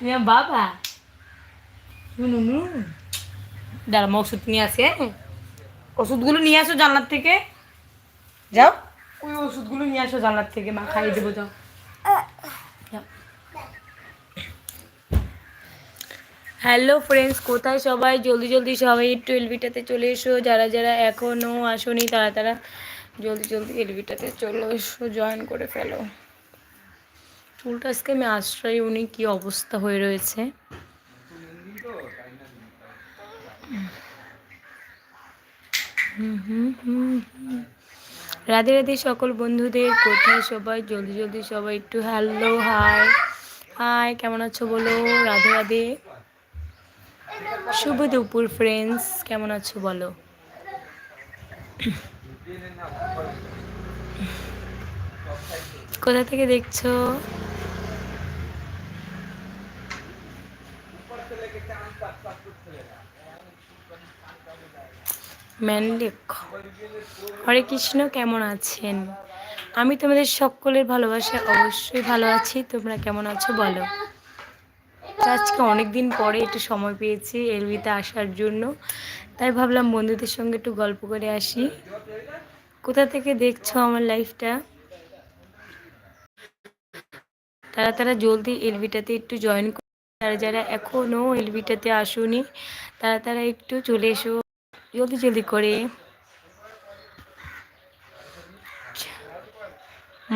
আমার বাবা নুনু দাঁড়া মা ওষুধ নিয়ে আসে হ্যাঁ? ওষুধগুলো নিয়ে আসো জানলার থেকে। যাও। ওই ওষুধগুলো নিয়ে আসো জানলার থেকে মা খাইয়ে দেবো যাও। যাও। হ্যালো ফ্রেন্ডস কোথায় সবাই? জলদি জলদি সবাই একটু এলবিটাতে চলে এসো। যারা যারা এখনও আসোনি তারা তারা জলদি জলদি এলবিটাতে চলে এসো জয়েন করে ফেলো। চুলটা আজকে আমি আশ্রয়, উনি কি অবস্থা হয়ে রয়েছে। রাধে রাধে সকল বন্ধুদের কোথায় সবাই? জলদি জলদি সবাই একটু হ্যালো, হাই। হাই, কেমন আছো বলো? রাধে রাধে। শুভ দুপুর ফ্রেন্ডস কেমন আছো বলো? কোথা থেকে দেখছ? ম্যানলেক হরে কৃষ্ণ, কেমন আছেন? আমি তোমাদের সকলের ভালোবাসা অবশ্যই ভালো আছি। তোমরা কেমন আছো বলো? আজকে অনেক দিন পরে একটু সময় পেয়েছি এলবিতে আসার জন্য। তাই ভাবলাম বন্ধুদের সঙ্গে একটু গল্প করে আসি। কোথা থেকে দেখছ আমার লাইফটা? তারা তারা জলদি এলবিটাতে একটু জয়েন যারা যারা এখনও এলবিটাতে আসুনি, তারা তারা একটু চলে এসো। জলদি জলদি করে।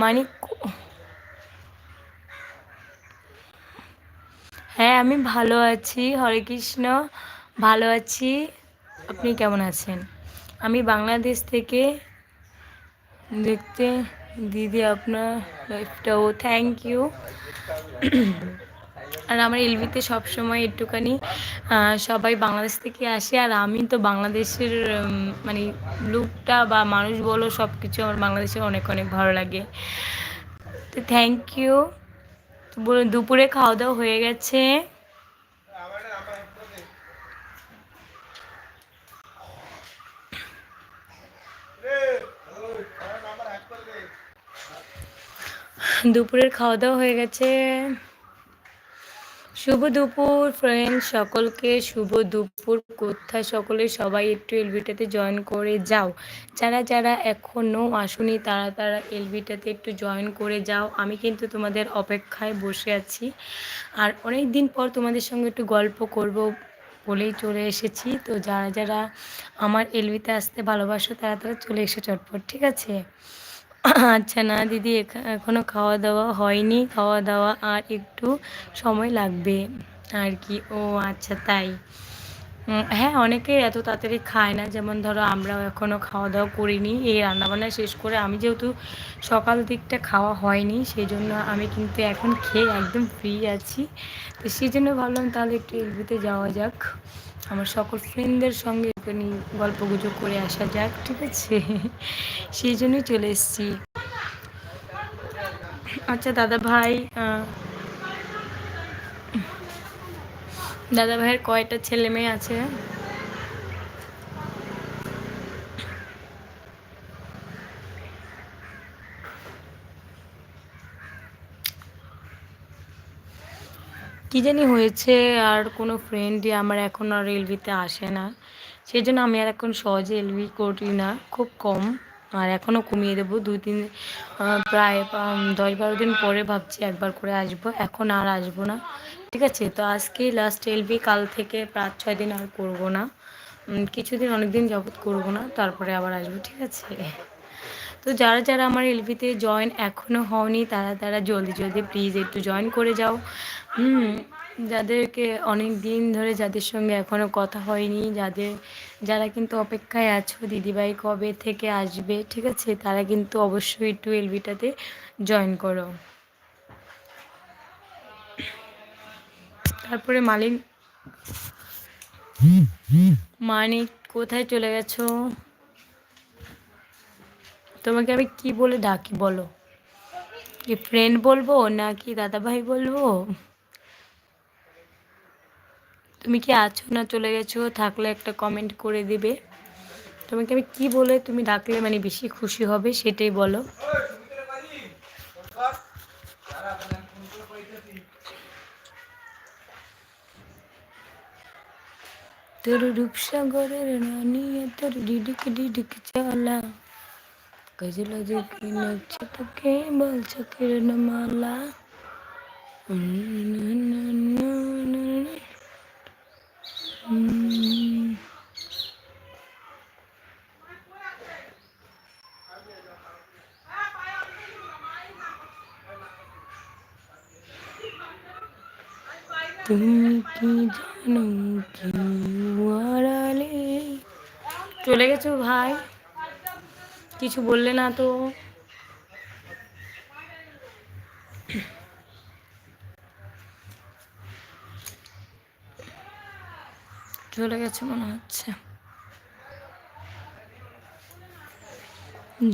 মানিক হ্যাঁ আমি ভালো আছি। হরে কৃষ্ণ, ভালো আছি। আপনি কেমন আছেন? আমি বাংলাদেশ থেকে দেখতে, দিদি আপনার লাইফটা ও থ্যাংক ইউ আর আমার এলবিতে সবসময় একটুখানি সবাই বাংলাদেশ থেকে আসে আর আমি তো বাংলাদেশের মানে লুকটা বা মানুষ বলো সব কিছু আমার বাংলাদেশের অনেক অনেক ভালো লাগে। তো থ্যাংক ইউ দুপুরে খাওয়া দাওয়া হয়ে গেছে। দুপুরের খাওয়া দাওয়া হয়ে গেছে। শুভ দুপুর ফ্রেন্ড সকলকে শুভ দুপুর। কোথায় সকলে? সবাই একটু এলবিটাতে জয়েন করে যাও। যারা যারা এখনও আসুনি, তারা তারা এলবিটাতে একটু জয়েন করে যাও। আমি কিন্তু তোমাদের অপেক্ষায় বসে আছি। আর অনেক দিন পর তোমাদের সঙ্গে একটু গল্প করব বলেই চলে এসেছি। তো যারা যারা আমার এলবিতে আসতে ভালোবাসো, তারা তারা চলে এসে চটপট, ঠিক আছে? আচ্ছা না দিদি, এখা- এখনও খাওয়া দাওয়া হয়নি। খাওয়া দাওয়া আর একটু সময় লাগবে আর কি। ও আচ্ছা তাই। হ্যাঁ অনেকে এত তাড়াতাড়ি খায় না। যেমন ধরো, আমরাও এখনও খাওয়া দাওয়া করিনি। এই রান্নাবান্না শেষ করে আমি যেহেতু সকাল দিকটা খাওয়া হয়নি সেই জন্য আমি কিন্তু এখন খেয়ে একদম ফ্রি আছি। তো সেই জন্য ভাবলাম তাহলে একটু এলবিতে যাওয়া যাক। আমার সকল ফ্রেন্ডদের সঙ্গে একটুখানি গল্প গুজব করে আসা যাক, ঠিক আছে? সেই জন্যই চলে এসেছি। আচ্ছা দাদা ভাই দাদা ভাইয়ের কয়টা ছেলে মেয়ে আছে? কি জানি হয়েছে, আর কোনো ফ্রেন্ডই আমার এখন আর এলবিতে আসে না। সেই জন্য আমি আর এখন সহজে এলবি করি না, খুব কম। আর এখনও কমিয়ে দেবো, দুই তিন প্রায় দশ বারো দিন পরে ভাবছি একবার করে আসব, এখন আর আসব না। ঠিক আছে, তো আজকেই লাস্ট এলবি কাল থেকে পাঁচ ছয় দিন আর করব না। কিছুদিন অনেক দিন যাবত করব না, তারপরে আবার আসব, ঠিক আছে? তো যারা যারা আমার এলবিতে জয়েন এখনও হওনি, তারা তারা জলদি জলদি প্লিজ একটু জয়েন করে যাও। হুম যাদেরকে অনেক দিন ধরে যাদের সঙ্গে এখনও কথা হয়নি, যাদের, যারা কিন্তু অপেক্ষায় আছো, দিদিভাই কবে থেকে আসবে, ঠিক আছে? তারা কিন্তু অবশ্যই একটু এলবিটাতে জয়েন করো। তারপরে মালিক মানিক, কোথায় চলে গেছো? তোমাকে আমি কি বলে ডাকি বলো? কি ফ্রেন্ড বলব নাকি দাদাভাই বলব? তুমি কি আছো না চলে গেছো, থাকলে একটা কমেন্ট করে দিবে। তোমাকে আমি কি বলে তুমি ডাকলে মানে বেশি খুশি হবে সেটাই বলো। তোর রূপসাগরের রানী তোর ডিডিকে ডিডিকে চালা। গজল দেখি লাগছে তোকে বলছে কিরণমালা হুম তুমি জানো চলে গেছো ভাই? কিছু বললে না তো। চলে গেছে মনে হচ্ছে।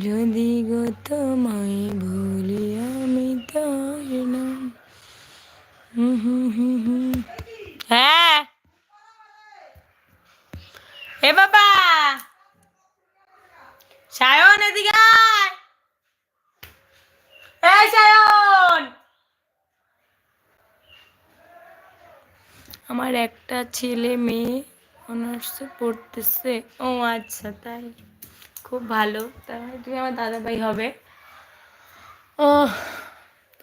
যদি গো তোমায় ভুলি আমি তাই না? হ্যাঁ। এ বাবা। সায়ন, এদিকে সায়ন। আমার একটা ছেলে মেয়ে অনার্সে পড়তেছে। ও আচ্ছা তাই। খুব ভালো। তাহলে তুমি আমার দাদা ভাই হবে। ও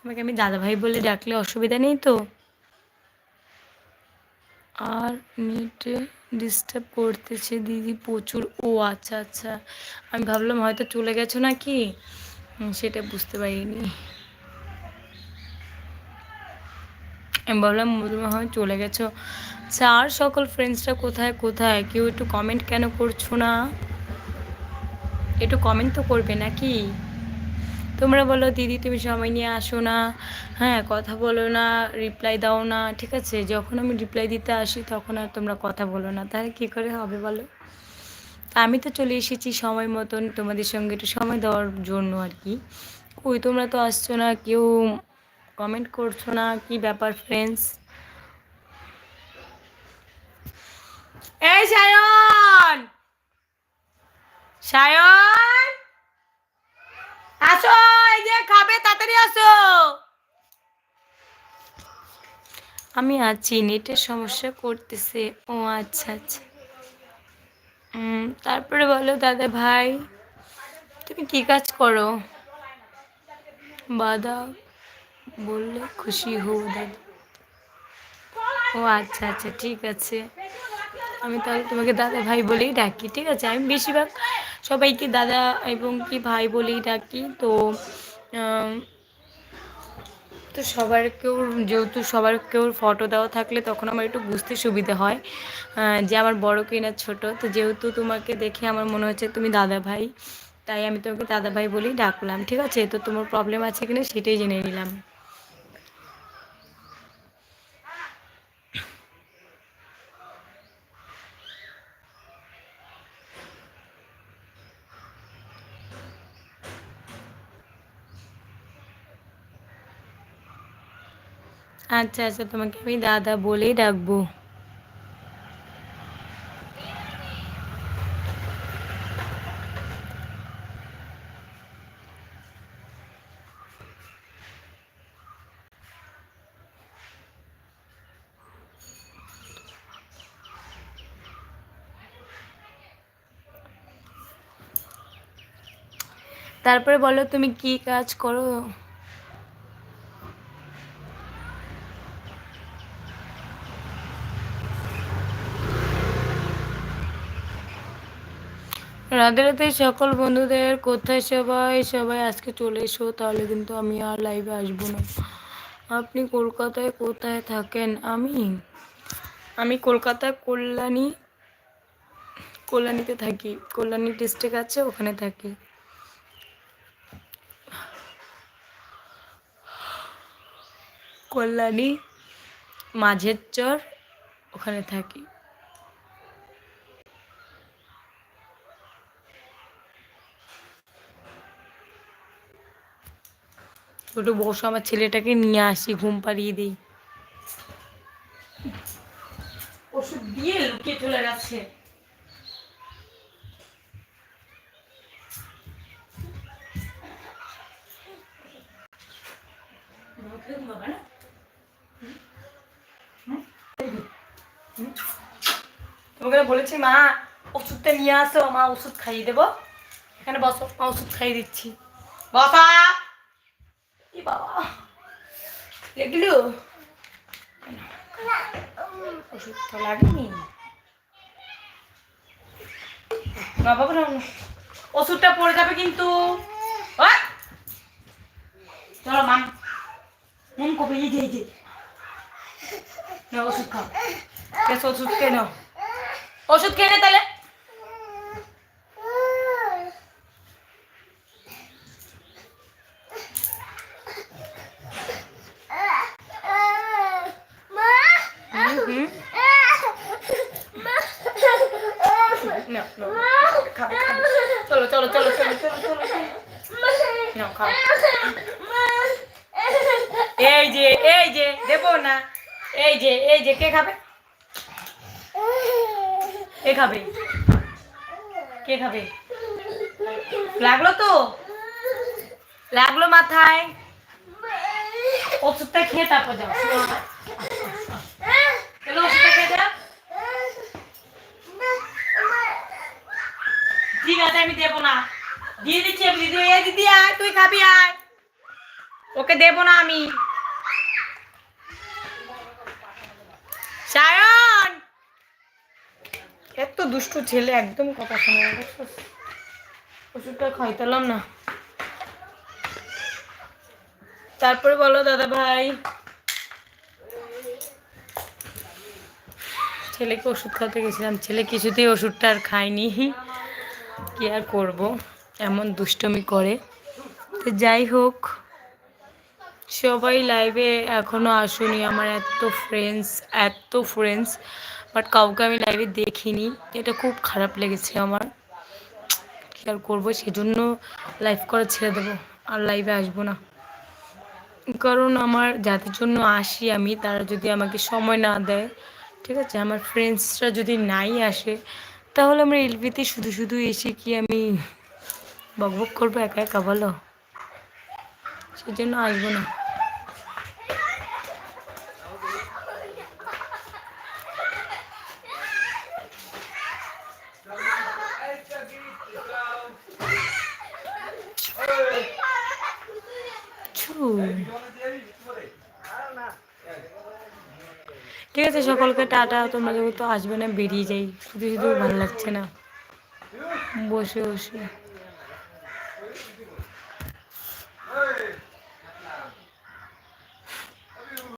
তোমাকে আমি দাদা ভাই বলে ডাকলে অসুবিধা নেই তো? আর নেটে ডিস্টার্ব করতেছে দিদি প্রচুর। ও আচ্ছা আচ্ছা। আমি ভাবলাম হয়তো চলে গেছো নাকি? সেটা বুঝতে পারিনি। আমি ভাবলাম তুমি হয় চলে গেছো। আচ্ছা আর সকল ফ্রেন্ডসরা কোথায় কোথায়? কেউ একটু কমেন্ট কেন করছ না? একটু কমেন্ট তো করবে নাকি? তোমরা বলো, দিদি, তুমি সময় নিয়ে আসো না। হ্যাঁ কথা বলো না রিপ্লাই দাও না, ঠিক আছে? যখন আমি রিপ্লাই দিতে আসি, তখন আর তোমরা কথা বলো না। তাহলে কী করে হবে বলো? আমি তো চলে এসেছি সময় মতন, তোমাদের সঙ্গে একটু সময় দেওয়ার জন্য আর কি। ওই তোমরা তো আসছো না, কেউ কমেন্ট করছ না, কি ব্যাপার ফ্রেন্ডস এই, সায়ন! সায়ন আসো এই যে খাবে তাড়াতাড়ি আমি আছি, নেটের সমস্যা করতেছে। ও আচ্ছা আচ্ছা। তারপরে বলো দাদা ভাই, তুমি কি কাজ করো? বাদা বললে, খুশি হও দাদা। ও আচ্ছা আচ্ছা ঠিক আছে। আমি তাহলে তোমাকে দাদা ভাই বলেই ডাকি, ঠিক আছে? আমি বেশিরভাগ সবাইকে দাদা এবং কি ভাই বলেই ডাকি। তো তো সবার কেউ, যেহেতু সবার কেউ ফটো দেওয়া থাকলে তখন আমার একটু বুঝতে সুবিধা হয় যে আমার বড় কি না ছোটো। তো যেহেতু তোমাকে দেখে আমার মনে হচ্ছে তুমি দাদা ভাই তাই আমি তোমাকে দাদা ভাই বলেই ডাকলাম, ঠিক আছে? তো তোমার প্রবলেম আছে কিনা সেটাই জেনে নিলাম। আচ্ছা আচ্ছা তোমাকে আমি দাদা বলেই ডাকবো। তারপরে বলো তুমি কি কাজ করো? রাধে রাধে সকল বন্ধুদের, কোথায় সবাই? সবাই আজকে চলে এসো, তাহলে কিন্তু আমি আর লাইভে আসব না। আপনি কলকাতায় কোথায় থাকেন? আমি? আমি কলকাতায় কল্যাণী, কল্যাণীতে থাকি। কল্যাণী ডিস্ট্রিক্ট আছে, ওখানে থাকি। কল্যাণী মাঝের চর ওখানে থাকি। একটু বসো, আমার ছেলেটাকে নিয়ে আসি, ঘুম পাড়িয়ে দিই। ওষুধ দিয়ে লুকিয়ে চলে গেছে তোমাকে বলেছি, মা, ওষুধটা নিয়ে আসো, মা, ওষুধ খাইয়ে দেবো। এখানে বসো, মা, ওষুধ খাইয়ে দিচ্ছি। বসা। বাবা। লেগলো ওষুধ তো লাগেনি। বাবা না। ওষুধটা পড়ে যাবে কিন্তু! চলো মান মন কবে এই যে এই যে। ওষুধ খাও। ওষুধ খেয়ে ওষুধ খেয়ে নে তাহলে হুম, হুম। নাও, নাও, খাবে, খাবে। চলো চলো চলো চলো চলো চলো চলো। নাও, খাও। এই যে এই যে, দেবো না। এই যে এই যে, কে খাবে? কে খাবে? কে খাবে? লাগল তো? লাগল মাথায়। ওষুধটা খেয়ে তারপর যাও। চলো ওষুধটা খেয়ে যাও ঠিক আছে, আমি দেবো না। দিয়ে দিচ্ছি দিদি এ দিদি আয়, তুই খাবি, আয়। ওকে দেবো না আমি। সায়ন! এত দুষ্টু ছেলে, একদম কথা শোনে ওষুধটা খাইতালাম না। তারপরে বলো, দাদা ভাই। ছেলেকে ওষুধ খাওয়াতে গেছিলাম। ছেলে কিছুতেই ওষুধটা আর খায়নি। কি আর করব? এমন দুষ্টমি করে। তো যাই হোক সবাই লাইভে এখনও আসুনি, আমার এত ফ্রেন্ডস এত ফ্রেন্ডস বাট কাউকে আমি লাইভে দেখিনি। এটা খুব খারাপ লেগেছে আমার। কী আর করব, সেজন্য লাইভ করা ছেড়ে দেবো, আর লাইভে আসব না। কারণ আমার যাদের জন্য আসি আমি, তারা যদি আমাকে সময় না দেয়, ঠিক আছে, আমার ফ্রেন্ডসরা যদি নাই আসে, তাহলে আমরা এলবিতে শুধু শুধু এসে কি আমি বকবক করব একা একা, বলো? সেজন্য আসব না। ঠিক আছে সকলকে টাটা, তোমরা যেহেতু আসবে না, বেরিয়ে যাই। শুধু শুধু ভালো লাগছে না। বসে বসে।